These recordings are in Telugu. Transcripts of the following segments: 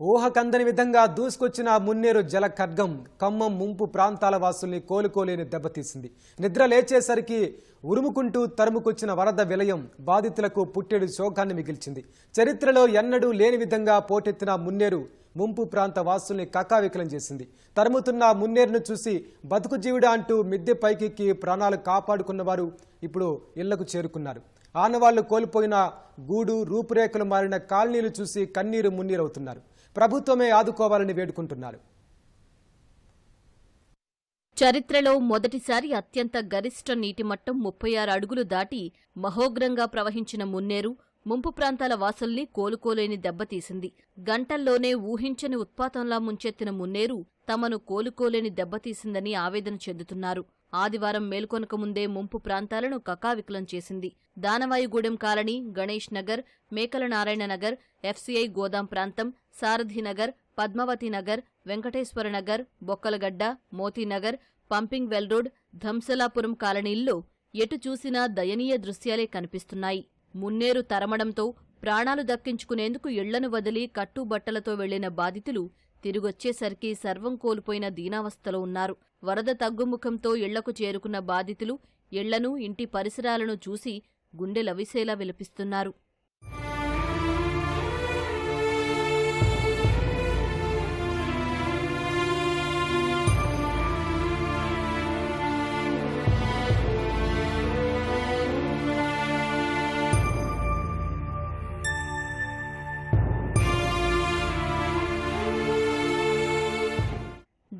ఊహకందని విధంగా దూసుకొచ్చిన మున్నేరు జల ఖడ్గం ఖమ్మం ముంపు ప్రాంతాల వాసుల్ని కోలుకోలేని దెబ్బతీసింది. నిద్ర లేచేసరికి ఉరుముకుంటూ తరుముకొచ్చిన వరద విలయం బాధితులకు పుట్టెడు శోకాన్ని మిగిల్చింది. చరిత్రలో ఎన్నడూ లేని విధంగా పోటెత్తిన మున్నేరు ముంపు ప్రాంత వాసుల్ని కకావికలం చేసింది. తరుముతున్న మున్నేరును చూసి బతుకు జీవుడా అంటూ మిద్దె పైకెక్కి ప్రాణాలు కాపాడుకున్న వారు ఇప్పుడు ఇళ్ళకు చేరుకున్నారు. ఆనవాళ్ళు కోల్పోయిన గూడు రూపురేఖలు మారిన కాలనీలు చూసి కన్నీరు మున్నీరవుతున్నారు. ప్రభుత్వమే ఆదుకోవాలని వేడుకుంటున్నారు. చరిత్రలో మొదటిసారి అత్యంత గరిష్ట నీటి మట్టం ముప్పై ఆరు అడుగులు దాటి మహోగ్రంగా ప్రవహించిన మున్నేరు ముంపు ప్రాంతాల వాసుల్ని కోలుకోలేని దెబ్బతీసింది. గంటల్లోనే ఊహించని ఉత్పాతంలా ముంచెత్తిన మున్నేరు తమను కోలుకోలేని దెబ్బతీసిందని ఆవేదన చెందుతున్నారు. ఆదివారం మేల్కొనక ముందే ముంపు ప్రాంతాలను కకావికలం చేసింది. దానవాయుగూడెం కాలనీ గణేష్ నగర్ మేకల నారాయణ నగర్ ఎఫ్సీఐ గోదాం ప్రాంతం Sarathinagar Padmavathinagar Venkateswaranagar Bokkalagadda Motinagar pumping well road Dhamsalapuram కాలనీల్లో ఎటు చూసినా దయనీయ దృశ్యాలే కనిపిస్తున్నాయి. మున్నేరు తరమడంతో ప్రాణాలు దక్కించుకునేందుకు ఇళ్ళను వదిలి కట్టుబట్టలతో వెళ్ళిన బాధితులు తిరిగొచ్చేసరికి సర్వం కోల్పోయిన దీనావస్థలో ఉన్నారు. వరద తగ్గుముఖంతో ఇళ్ళకు చేరుకున్న బాధితులు ఇళ్ళను ఇంటి పరిసరాలను చూసి గుండెలవిసేలా విలపిస్తున్నారు.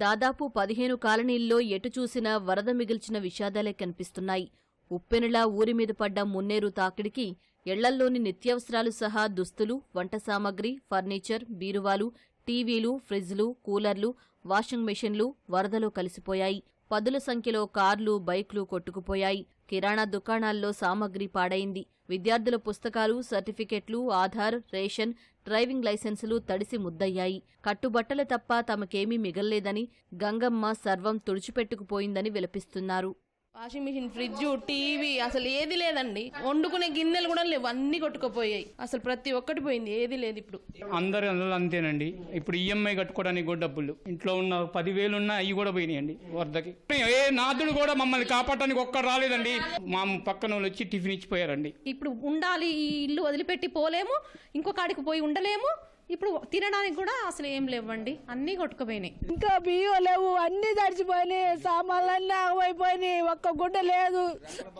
దాదాపు పదిహేను కాలనీల్లో ఎటు చూసినా వరద మిగిల్చిన విషాదాలే కనిపిస్తున్నాయి. ఉప్పెనలా ఊరి మీద పడ్డ మున్నేరు తాకిడికి ఇళ్ళల్లోని నిత్యావసరాలు సహా దుస్తులు వంట సామగ్రి ఫర్నిచర్ బీరువాలు టీవీలు ఫ్రిజ్లు కూలర్లు వాషింగ్ మెషిన్లు వరదలో కలిసిపోయాయి. పదుల సంఖ్యలో కార్లు బైక్లు కొట్టుకుపోయాయి. కిరాణా దుకాణాల్లో సామగ్రి పాడైంది. విద్యార్థుల పుస్తకాలు సర్టిఫికెట్లు ఆధార్ రేషన్ డ్రైవింగ్ లైసెన్సులు తడిసి ముద్దయ్యాయి. కట్టుబట్టలు తప్ప తమకేమీ మిగల్లేదని గంగమ్మ సర్వం తుడిచిపెట్టుకుపోయిందని విలపిస్తున్నారు. వాషింగ్ మిషన్ ఫ్రిడ్జ్ టీవీ అసలు ఏది లేదండి. వండుకునే గిన్నెలు కూడా లేవు అన్ని కొట్టుకుపోయాయి. అసలు ప్రతి ఒక్కటి పోయింది ఏది లేదు ఇప్పుడు. అందరు అందరూ అంతేనండి. ఇప్పుడు ఈఎంఐ కట్టుకోవడానికి కూడా డబ్బులు. ఇంట్లో ఉన్న పదివేలు ఉన్న అవి కూడా పోయినాయండి వరదకి. ఏ నాదుడు కూడా మమ్మల్ని కాపాడటానికి ఒక్కడు రాలేదండి. మా పక్కన వాళ్ళు వచ్చి టిఫిన్ ఇచ్చిపోయారండి. ఇప్పుడు ఉండాలి ఈ ఇల్లు వదిలిపెట్టి పోలేము ఇంకొక ఆడికి పోయి ఉండలేము. ఇప్పుడు తినడానికి కూడా అసలు ఏం లేవండి. అన్నీ కొట్టుకుపోయినాయి. ఇంకా బియ్యం లేవు అన్ని తడిచిపోయినాయి సామాన్లన్నీ ఆగమైపోయినాయి ఒక్క గుడ్డ లేదు.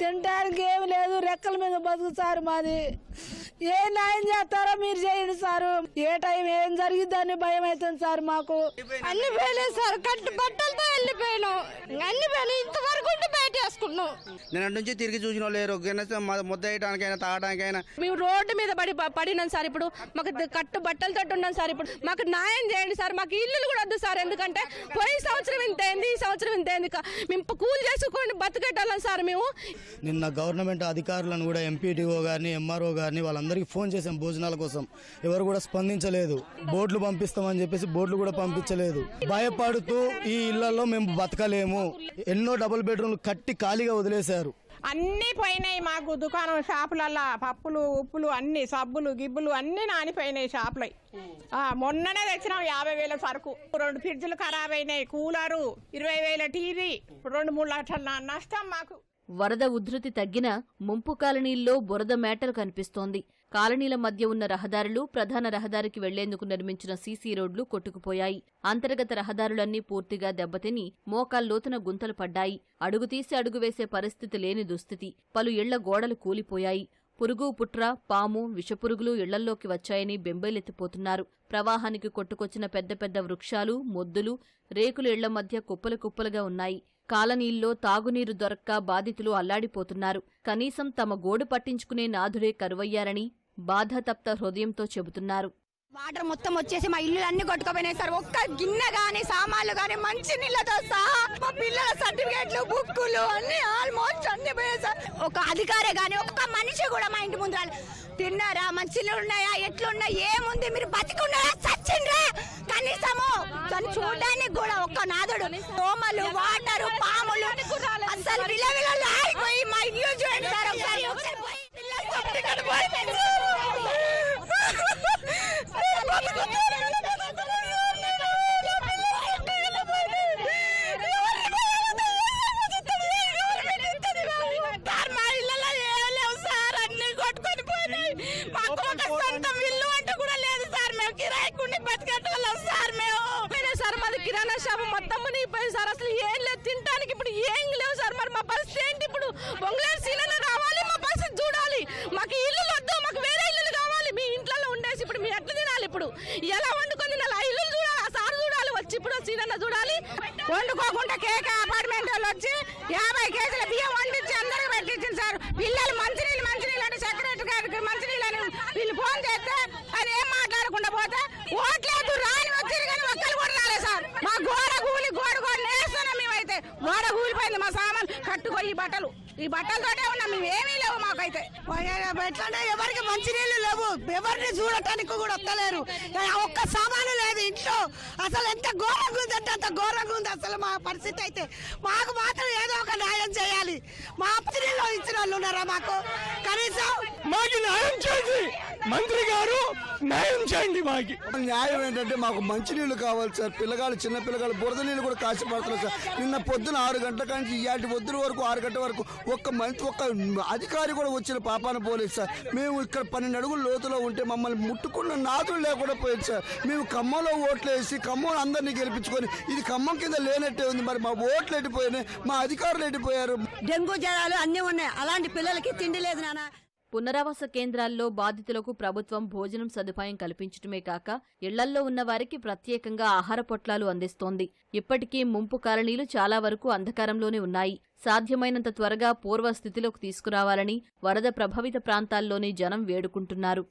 తినడానికి ఏమి లేదు. రెక్కల మీద బతుకు సార్ మాది. ఏ న్యాయం చేస్తారో మీరు చేయండి సారు. ఏ టైం ఏం జరిగిద్దని భయం అవుతుంది సార్ మాకు. అన్ని పోయలేదు సార్. కట్టు బట్టలతో వెళ్ళిపోయినాం. అన్ని పోయినాయి ఇంతవరకు బయట వేసుకున్నాం నిన్న నుంచి తిరిగి చూసిన లేరు. ముద్ద వేయడానికైనా తాగడానికైనా మేము రోడ్డు మీద పడి పడినాం సార్ ఇప్పుడు. మాకు కట్టు బట్టలతో ఉన్నాం సార్ ఇప్పుడు. మాకు న్యాయం చేయండి సార్. మాకు ఇల్లులు కూడా వద్దు సార్. ఎందుకంటే పోయిన సంవత్సరం ఇంత అయింది ఈ సంవత్సరం ఇంత అయింది. కా- మేము కూలి చేసుకొని బతికెట్టాలం సార్ మేము. నిన్న గవర్నమెంట్ అధికారులను కూడా ఎంపీటీఓ గారిని ఎంఆర్ఓ గారిని వాళ్ళందరికీ ఫోన్ చేసాం భోజనాల కోసం. ఎవరు కూడా స్పందించలేదు. బోట్లు పంపిస్తామని చెప్పేసి బోట్లు కూడా పంపించలేదు. భయపడుతూ ఈ ఇళ్ళలో మేము బతకలేము. ఎన్నో డబుల్ బెడ్రూమ్లు కట్టి ఖాళీగా వదిలేశారు. అన్నీ పోయినాయి మాకు దుకాణం షాపులల్లా. పప్పులు ఉప్పులు అన్ని సబ్బులు గిబ్బులు అన్నీ నానిపోయినాయి షాపులై. మొన్ననే తెచ్చినాం యాభై వేల సరుకు. రెండు ఫ్రిడ్జ్లు ఖరాబ్ అయినాయి కూలరు ఇరవై వేల టీవీ రెండు మూడు లక్షల నా- నష్టం మాకు. వరద ఉధృతి తగ్గిన ముంపు కాలనీల్లో బురద మేటలు కనిపిస్తోంది. కాలనీల మధ్య ఉన్న రహదారులు ప్రధాన రహదారికి వెళ్ళేందుకు నిర్మించిన సీసీ రోడ్లు కొట్టుకుపోయాయి. అంతర్గత రహదారులన్నీ పూర్తిగా దెబ్బతిని మోకాల్లోతున గుంతలు పడ్డాయి. అడుగుతీసి అడుగువేసే అడుగు వేసే పరిస్థితి లేని దుస్థితి. పలు ఇళ్ళ గోడలు కూలిపోయాయి. పురుగు పుట్ర పాము విషపురుగులు ఇళ్ళల్లోకి వచ్చాయని బెంబేలెత్తిపోతున్నారు. ప్రవాహానికి కొట్టుకొచ్చిన పెద్ద పెద్ద వృక్షాలు మొద్దులు రేకులు ఇళ్ళ మధ్య కుప్పలు కుప్పలుగా ఉన్నాయి. కాలనీల్లో తాగునీరు దొరక్క బాధితులు అల్లాడిపోతున్నారు. కనీసం తమ గోడు పట్టించుకునే నాథుడే కరువయ్యారని బాధాతప్త హృదయంతో చెబుతున్నారు. వాటర్ మొత్తం వచ్చేసి మా ఇల్లు అన్ని కొట్టుకుపోయినాయి సార్. ఒక్క గిన్నె గాని సామాన్లు గాని మంచి నీళ్ళతో సహా మా పిల్లల సర్టిఫికేట్లు బుక్కులు అన్ని ఆల్మోస్ట్ అన్ని పోయాయి సార్. ఒక అధికారే గాని ఒక్క మనిషి కూడా మా ఇంటి ముందు తిన్నారా? మంచిలు ఉన్నాయా? ఎట్లున్నాయా? ఏముంది? మీరు బతికున్నారా? చచ్చిండ్రా? కనీసము దాన్ని చూడడానికి కూడా ఒక్క నాదుడు. దోమలు వాటర్ పాములు అసలు ఆగిపోయి మా ఇల్లు చూడండి సార్ ఒకసారి పిల్లలు కిరాణా షాపు మొత్తం మునిగిపోయింది సార్. అసలు ఏం లేదు తినడానికి ఇప్పుడు ఏం లేవు సార్. మరి మా పరిస్థితి ఏంటి ఇప్పుడు? బొంగులేరు సీనన్న రావాలి మా పరిస్థితి చూడాలి. మాకు ఇల్లు వద్దు మాకు వేరే ఇల్లు కావాలి. మీ ఇంట్లో ఉండేసి ఇప్పుడు మీరు ఎట్లా తినాలి ఇప్పుడు? ఎలా వండుకొని తినాలి? ఆ ఇల్లు చూడాలి ఆ సార్ చూడాలి వచ్చి ఇప్పుడు సీలన్న చూడాలి. వండుకోకుండా కేక అపార్ట్మెంట్ వాళ్ళు వచ్చి యాభై కేజీల బియ్యం వండించి అందరికి పెట్టించింది సార్. పిల్లలు మంచినీళ్ళు మంచినీళ్ళు అంటే సెక్రటరీ గారికి మంచినీళ్ళు అని వీళ్ళు ఫోన్ చేస్తే అది ఏం మాట్లాడకుండా పోతే ఓట్లేదు రాని వచ్చారు కానీ ఒక్కరు కూడా రాలేదు సార్ మా గోడ కూలి గోడ గోడ నేస్తున్నాం మేమైతే గోడ కూలిపోయింది మా సామాన్ కట్టుకో ఈ బట్టలు ఈ ఉన్నాం మేము ఏమీ లేవు మాకైతే. ఎట్లంటే ఎవరికి మంచినీళ్ళు లేవు. ఎవరిని చూడటానికి కూడా వస్తలేరు. ఒక్క సామాను లేదు ఇంట్లో. అసలు ఎంత ఘోరంగా ఉందంటే అంత ఘోరంగా ఉంది అసలు మా పరిస్థితి అయితే. మాకు మాత్రం ఏదో ఒక న్యాయం చేయాలి. మా మంచినీళ్ళు ఇచ్చిన వాళ్ళు ఉన్నారా మాకు? కనీసం మాకు న్యాయం చేయండి మంత్రి గారు న్యాయం చేయండి మాకి. న్యాయం ఏంటంటే మాకు మంచినీళ్ళు కావాలి సార్. పిల్లగాళ్ళు చిన్న పిల్లగాళ్ళు బురద నీళ్ళు కూడా కాసి పడుతున్నారు సార్. నిన్న పొద్దున ఆరు గంటల నుంచి ఇయాటి పొద్దున వరకు ఆరు గంటల వరకు ఒక్క మంచి ఒక్క అధికారి కూడా వచ్చిన పాపాన పోలేదు సార్. మేము ఇక్కడ పన్నెండు అడుగుల లోతులో ఉంటే మమ్మల్ని ముట్టుకున్న నాదులు లేకుండా పోయింది సార్. మేము ఖమ్మంలో ఓట్లు వేసి ఖమ్మం అందరినీ గెలిపించుకొని ఇది ఖమ్మం కింద లేనట్టే ఉంది. మరి మా ఓట్లు ఎట్టిపోయినాయి మా అధికారులు ఎట్టిపోయారు డెంగ్యూ జ్వరాలు అన్నీ ఉన్నాయి. అలాంటి పిల్లలకి తిండి లేదు నాన్న. పునరావాస కేంద్రాల్లో బాధితులకు ప్రభుత్వం భోజనం సదుపాయం కల్పించటమే కాక ఇళ్ళల్లో ఉన్న వారికి ప్రత్యేకంగా ఆహార పొట్లాలు అందిస్తోంది. ఇప్పటికీ ముంపు కాలనీలు చాలా వరకు అంధకారంలోనే ఉన్నాయి. సాధ్యమైనంత త్వరగా పూర్వస్థితిలోకి తీసుకురావాలని వరద ప్రభావిత ప్రాంతాల్లోని జనం వేడుకుంటున్నారు.